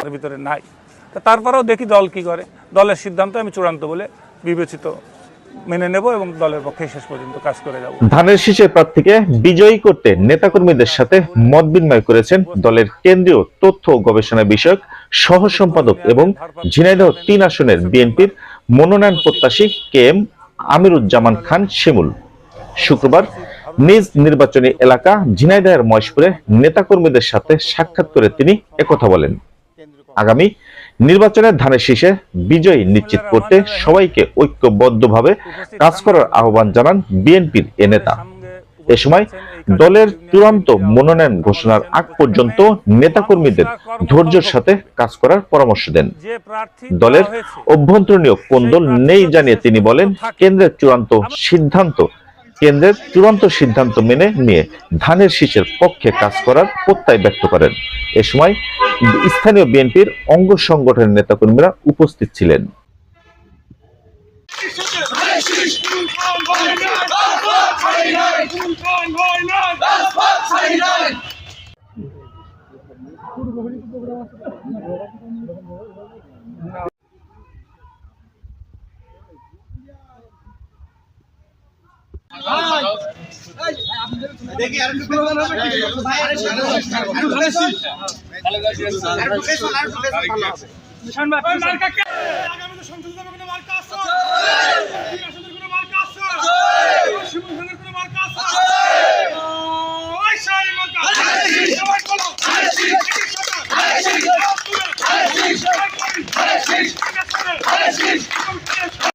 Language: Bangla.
তার ভিতরে নাই। তারপরেও দেখি দল কি করে। দলের সিদ্ধান্ত আমি চূড়ান্ত বলে বিবেচিত মেনে নেব এবং দলের পক্ষে শেষ পর্যন্ত কাজ করে যাব। ধানের শীষের প্রার্থীকে বিজয়ী করতে নেতাকর্মীদের সাথে মত বিনিময় করেছেন দলের কেন্দ্রীয় তথ্য গবেষণা বিষয়ক সহ সম্পাদক এবং ঝিনাইদহ তিন আসনের বিএনপির মনোনয়ন প্রত্যাশী কে এম আমিরুজ্জামান খান শিমুল। শুক্রবার নিজ নির্বাচনী এলাকা ঝিনাইদহের মহেশপুরে নেতাকর্মীদের সাথে সাক্ষাৎ করে তিনি একথা বলেন। আগামী নির্বাচনের ধানের শীষে বিজয়ী নিশ্চিত করতে সবাইকে ঐক্যবদ্ধভাবে কাজ করার আহ্বান জানান বিএনপির এ নেতা। এ সময় দলের চূড়ান্ত মনোনয়ন ঘোষণার আগ পর্যন্ত নেতাকর্মীদের ধৈর্যের সাথে কাজ করার পরামর্শ দেন। দলের অভ্যন্তরীণ কোন্দল নেই জানিয়ে তিনি বলেন, কেন্দ্রের চূড়ান্ত সিদ্ধান্ত কেন্দ্রের চূড়ান্ত সিদ্ধান্ত মেনে নিয়ে ধানের শীষের পক্ষে কাজ করার প্রত্যয় ব্যক্ত করেন। এ সময় স্থানীয় বিএনপির অঙ্গ সংগঠনের নেতাকর্মীরা উপস্থিত ছিলেন। Let's go!